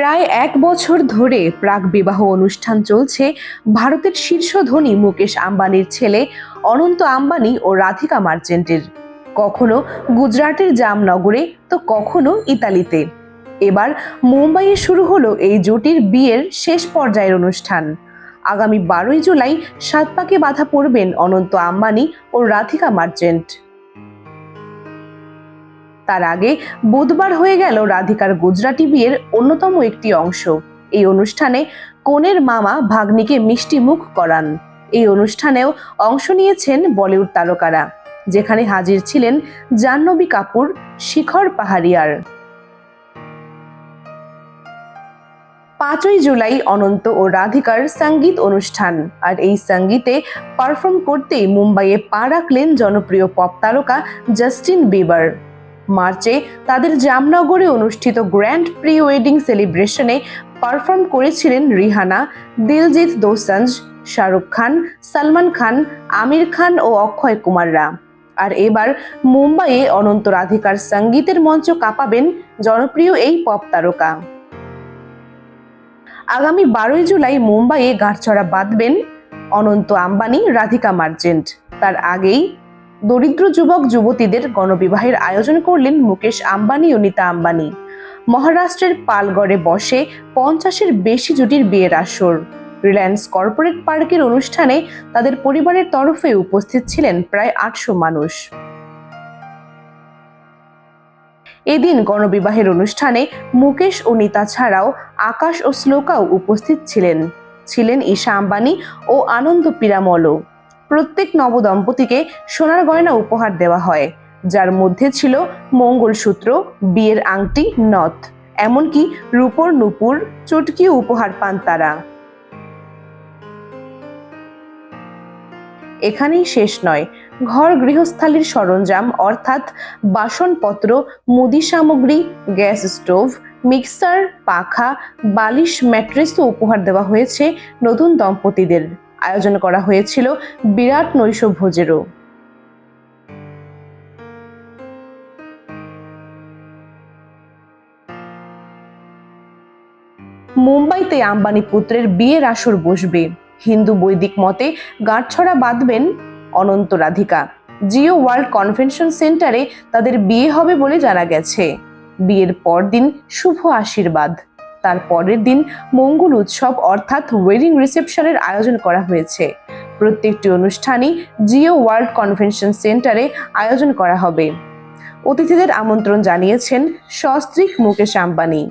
প্রায় এক বছর ধরে প্রাক বিবাহ অনুষ্ঠান চলছে ভারতের শীর্ষ ধনী মুকেশ আম্বানির ছেলে অনন্ত আম্বানি ও রাধিকা মার্চেন্টের। কখনো গুজরাটের জামনগরে, তো কখনো ইতালিতে। এবার মুম্বাইয়ে শুরু হলো এই জুটির বিয়ের শেষ পর্যায়ের অনুষ্ঠান। আগামী বারোই জুলাই সাত পাকে বাধা পড়বেন অনন্ত আম্বানি ও রাধিকা মার্চেন্ট। তার আগে বুধবার হয়ে গেল রাধিকার গুজরাটি বিয়ের অন্যতম একটি অংশ। এই অনুষ্ঠানে কনের মামা ভাগ্নিকে মিষ্টি মুখ করান। এই অনুষ্ঠানেও অংশ নিয়েছেন বলিউড তারকারা, যেখানে হাজির ছিলেন জাহ্নবী কাপুর, শিখর পাহাড়িয়ার। পাঁচই জুলাই অনন্ত ও রাধিকার সংগীত অনুষ্ঠান, আর এই সঙ্গীতে পারফর্ম করতেই মুম্বাইয়ে পা রাখলেন জনপ্রিয় পপ তারকা জাস্টিন বিবার। মার্চে তাদের জামনগরে অনুষ্ঠিত গ্র্যান্ড প্রি ওয়েডিং সেলিব্রেশনে পারফর্ম করেছিলেন রিহানা, দিলজিৎ দোসাঞ্জ, শাহরুখ খান, সালমান খান, আমির খান ও অক্ষয় কুমাররা। আর এবার মুম্বাইয়ে অনন্ত রাধিকার সঙ্গীতের মঞ্চ কাঁপাবেন জনপ্রিয় এই পপ তারকা। আগামী বারোই জুলাই মুম্বাইয়ে গাঁটছড়া বাঁধবেন অনন্ত আম্বানি, রাধিকা মার্চেন্ট। তার আগেই দরিদ্র যুবক, যুবতীদের গণবিবাহের আয়োজন করলেন মুকেশ আম্বানি ও নীতা আম্বানি। মহারাষ্ট্রের পালগড়ে বসে পঞ্চাশের বেশি জুটির বিয়ের আসর। রিলায়েন্স কর্পোরেট পার্কের অনুষ্ঠানে তাদের পরিবারের তরফে উপস্থিত ছিলেন প্রায় আটশো মানুষ। এদিন গণবিবাহের অনুষ্ঠানে মুকেশ ও নীতা ছাড়াও আকাশ ও শ্লোকাও উপস্থিত ছিলেন। ছিলেন ঈশা আম্বানি ও আনন্দ পিরামলও। প্রত্যেক নবদম্পতিকে সোনার গয়না উপহার দেওয়া হয়। যার মধ্যে ছিল মঙ্গলসূত্র, বিয়ের আংটি, নথ, এমনকি রূপর নুপুর, চটকিও উপহার পান তারা। এখানেই শেষ নয়। ঘর গৃহস্থালির সরঞ্জাম, অর্থাৎ বাসনপত্র, মুদি সামগ্রী, গ্যাস স্টোভ, মিক্সার, পাখা, বালিশ, ম্যাট্রেসও উপহার দেওয়া হয়েছে নতুন দম্পতিদের। আয়োজন করা হয়েছিল বিরাট নৈশ ভোজেরও। মুম্বাইতে আম্বানি পুত্রের বিয়ের আসর বসবে। হিন্দু বৈদিক মতে গাঁটছড়া বাঁধবেন অনন্ত রাধিকা। জিও ওয়ার্ল্ড কনভেনশন সেন্টারে তাদের বিয়ে হবে বলে জানা গেছে। বিয়ের পরদিন শুভ আশীর্বাদ। তার পরের দিন মঙ্গল উৎসব অর্থাৎ ওয়েডিং রিসেপশনের আয়োজন করা হয়েছে। প্রত্যেকটি অনুষ্ঠানই জিও ওয়ার্ল্ড কনভেনশন সেন্টারে আয়োজন করা হবে। অতিথিদের আমন্ত্রণ জানিয়েছেন সস্ত্রীক মুকেশ আম্বানি।